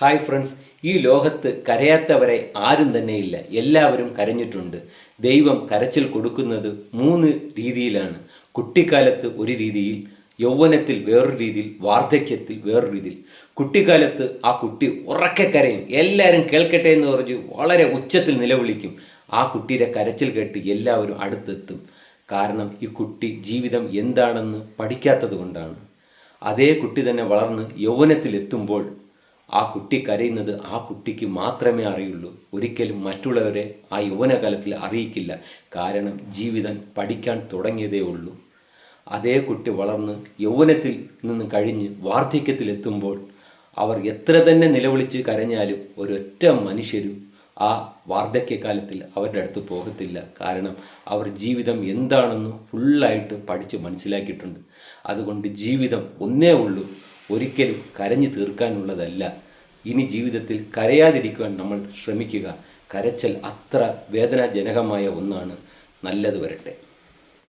Hi friends ഈ ലോകത്ത് കരയാത്തവരെ ആരും തന്നെ ഇല്ല എല്ലാവരും കരഞ്ഞിട്ടുണ്ട്. ദൈവം കരച്ചിൽ കൊടുക്കുന്നത് മൂന്ന് രീതിയിലാണ്. കുട്ടിക്കാലത്ത് ഒരു രീതിയിൽ യൗവനത്തിൽ വേറൊരു രീതിയിൽ വാർദ്ധക്യത്തിൽ വേറൊരു രീതിയിൽ. കുട്ടിക്കാലത്ത് ആ കുട്ടി ഉറക്കെ കരയും. എല്ലാവരും കേൾക്കട്ടെ എന്ന് പറഞ്ഞ് വളരെ ഉച്ചത്തിൽ നിലവിളിക്കും. ആ കുട്ടിയുടെ കരച്ചിൽ കേട്ട് എല്ലാവരും അടുത്തെത്തും. കാരണം ഈ കുട്ടി ജീവിതം എന്താണെന്ന് പഠിക്കാത്തത് കൊണ്ടാണ്. അതേ കുട്ടി തന്നെ വളർന്ന് യൗവനത്തിലെത്തുമ്പോൾ ആ കുട്ടി കരയുന്നത് ആ കുട്ടിക്ക് മാത്രമേ അറിയുള്ളൂ. ഒരിക്കലും മറ്റുള്ളവരെ ആ യൗവനകാലത്തിൽ അറിയിക്കില്ല. കാരണം ജീവിതം പഠിക്കാൻ തുടങ്ങിയതേ ഉള്ളൂ. അതേ കുട്ടി വളർന്ന് യൗവനത്തിൽ നിന്ന് കഴിഞ്ഞ് വാർദ്ധക്യത്തിലെത്തുമ്പോൾ അവർ എത്ര തന്നെ നിലവിളിച്ച് കരഞ്ഞാലും ഒരൊറ്റ മനുഷ്യരും ആ വാർദ്ധക്യകാലത്തിൽ അവരുടെ അടുത്ത് പോകത്തില്ല. കാരണം അവർ ജീവിതം എന്താണെന്ന് ഫുള്ളായിട്ട് പഠിച്ച് മനസ്സിലാക്കിയിട്ടുണ്ട്. അതുകൊണ്ട് ജീവിതം ഒന്നേ ഉള്ളൂ. ഒരിക്കലും കരഞ്ഞു തീർക്കാനുള്ളതല്ല. ഇനി ജീവിതത്തിൽ കരയാതിരിക്കുവാൻ നമ്മൾ ശ്രമിക്കുക. കരച്ചൽ അത്ര വേദനാജനകമായ ഒന്നാണ്. നല്ലത് വരട്ടെ.